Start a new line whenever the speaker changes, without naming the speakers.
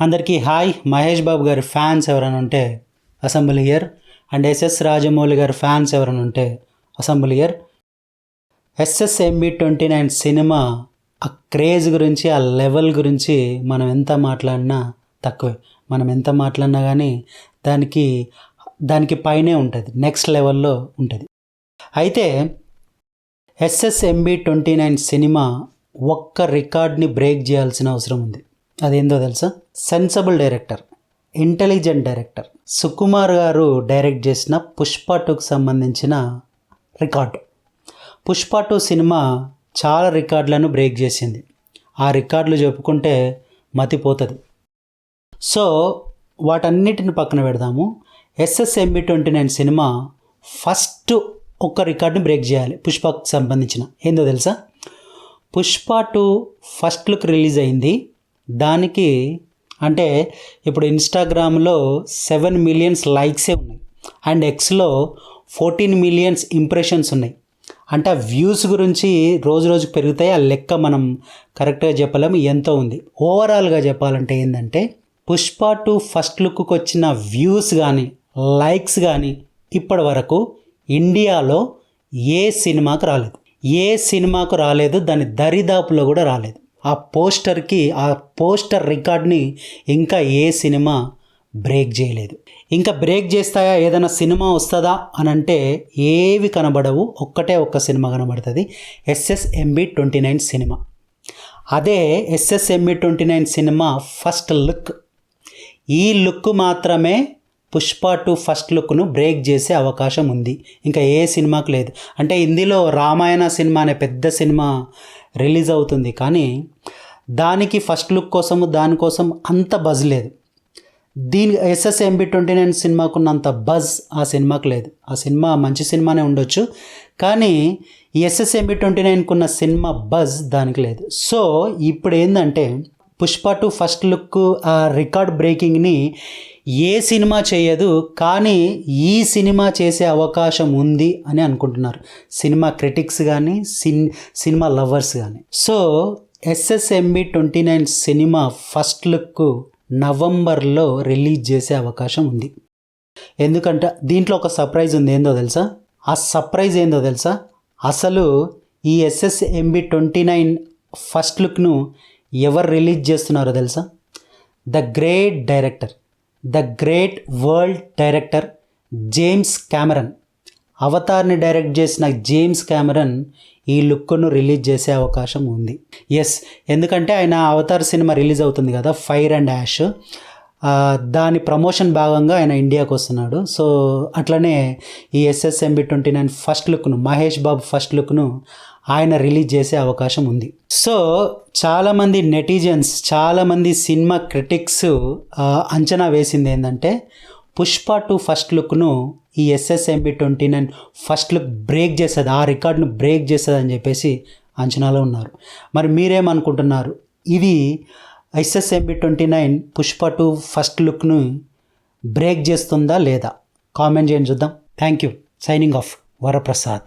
అందరికీ హాయ్. మహేష్ బాబు గారి ఫ్యాన్స్ ఎవరైనా ఉంటే assemble here and SS Rajamouli garu fans ఎవరైనా ఉంటే assemble here. SSMB twenty nine cinema ఆ క్రేజ్ గురించి ఆ లెవెల్ గురించి మనం ఎంత మాట్లాడినా తక్కువే. మనం ఎంత మాట్లాడినా కానీ దానికి దానికి పైనే ఉంటుంది. నెక్స్ట్ లెవెల్లో ఉంటుంది. అయితే ఎస్ఎస్ఎంబి ట్వంటీ నైన్ సినిమా ఒక్క రికార్డ్ని బ్రేక్ చేయాల్సిన అవసరం ఉంది. అదేందో తెలుసా? Sensible director intelligent director Sukumar garu direct చేసిన పుష్ప టూకి సంబంధించిన రికార్డు పుష్ప టూ సినిమా చాలా రికార్డులను బ్రేక్ చేసింది. ఆ రికార్డులు చెప్పుకుంటే మతిపోతుంది. సో వాటన్నిటిని పక్కన పెడదాము. SSMB twenty nine cinema first ఒక్క రికార్డుని బ్రేక్ చేయాలి పుష్పకు సంబంధించిన. ఏందో తెలుసా? Pushpa two first look release అయింది. దానికి అంటే ఇప్పుడు ఇన్స్టాగ్రామ్లో సెవెన్ మిలియన్స్ లైక్సే ఉన్నాయి. అండ్ ఎక్స్లో ఫోర్టీన్ మిలియన్స్ ఇంప్రెషన్స్ ఉన్నాయి. అంటే ఆ వ్యూస్ గురించి రోజు రోజు పెరుగుతాయి. ఆ లెక్క మనం కరెక్ట్గా చెప్పలేము. ఎంతో ఉంది. ఓవరాల్గా చెప్పాలంటే ఏంటంటే పుష్ప టూ ఫస్ట్ లుక్కి వచ్చిన వ్యూస్ కానీ లైక్స్ కానీ ఇప్పటి వరకు ఇండియాలో ఏ సినిమాకు రాలేదు. ఏ సినిమాకు రాలేదు. దాని దరిదాపులో కూడా రాలేదు. ఆ పోస్టర్కి ఆ పోస్టర్ రికార్డ్ని ఇంకా ఏ సినిమా బ్రేక్ చేయలేదు. ఇంకా బ్రేక్ చేస్తాయా? ఏదైనా సినిమా వస్తుందా? అని అంటే ఏవి కనబడవు. ఒక్కటే ఒక్క సినిమా కనబడుతుంది. SSMB twenty nine cinema. అదే SSMB twenty nine cinema first look. ఈ లుక్ మాత్రమే పుష్ప టూ ఫస్ట్ లుక్ను బ్రేక్ చేసే అవకాశం ఉంది. ఇంకా ఏ సినిమాకు లేదు. అంటే హిందీలో రామాయణ సినిమా అనే పెద్ద సినిమా రిలీజ్ అవుతుంది. కానీ దానికి ఫస్ట్ లుక్ కోసము దానికోసం అంత బజ్ లేదు. దీని ఎస్ఎస్ఎంబి ట్వంటీ నైన్ సినిమాకున్నంత బజ్ ఆ సినిమాకు లేదు. ఆ సినిమా మంచి సినిమానే ఉండొచ్చు. కానీ ఈ ఎస్ఎస్ఎంబి ట్వంటీ నైన్కున్న సినిమా బజ్ దానికి లేదు. సో ఇప్పుడు ఏంటంటే పుష్ప టు ఫస్ట్ లుక్ ఆ రికార్డ్ బ్రేకింగ్ని ఏ సినిమా చేయదు కానీ ఈ సినిమా చేసే అవకాశం ఉంది అని అనుకుంటున్నారు. సినిమా క్రిటిక్స్ కానీ సిన్ సినిమా లవర్స్ కానీ so SSMB twenty nine cinema first look నవంబర్లో రిలీజ్ చేసే అవకాశం ఉంది. ఎందుకంటే దీంట్లో ఒక సర్ప్రైజ్ ఉంది ఏందో తెలుసా? ఆ సర్ప్రైజ్ ఏందో తెలుసా? అసలు ఈ ఎస్ఎస్ఎంబి ట్వంటీ నైన్ ఫస్ట్ లుక్ను ఎవరు రిలీజ్ చేస్తున్నారో తెలుసా? The great director the great world director James Cameron అవతార్ని direct చేసిన జేమ్స్ క్యామరన్ ఈ లుక్ను రిలీజ్ చేసే అవకాశం ఉంది. ఎస్ ఎందుకంటే ఆయన అవతార్ సినిమా రిలీజ్ అవుతుంది కదా ఫైర్ అండ్ యాష్. దాని ప్రమోషన్ భాగంగా ఆయన ఇండియాకు వస్తున్నాడు. సో అట్లనే ఈ ఎస్ఎస్ఎంబి ట్వంటీ నైన్ ఫస్ట్ లుక్ను మహేష్ బాబు ఫస్ట్ లుక్ను ఆయన రిలీజ్ చేసే అవకాశం ఉంది. సో చాలామంది నెటిజన్స్ చాలామంది సినిమా క్రిటిక్స్ అంచనా వేసింది ఏంటంటే పుష్ప టూ ఫస్ట్ లుక్ను ఈ SSMB twenty nine first look break చేస్తుంది ఆ రికార్డును బ్రేక్ చేస్తుంది అని చెప్పేసి అంచనాలో ఉన్నారు. మరి మీరేమనుకుంటున్నారు? ఇది SSMB twenty nine Pushpa two first లుక్ను break చేస్తుందా లేదా? కామెంట్ చేయండి చూద్దాం. Thank you. Signing off. Varaprasad.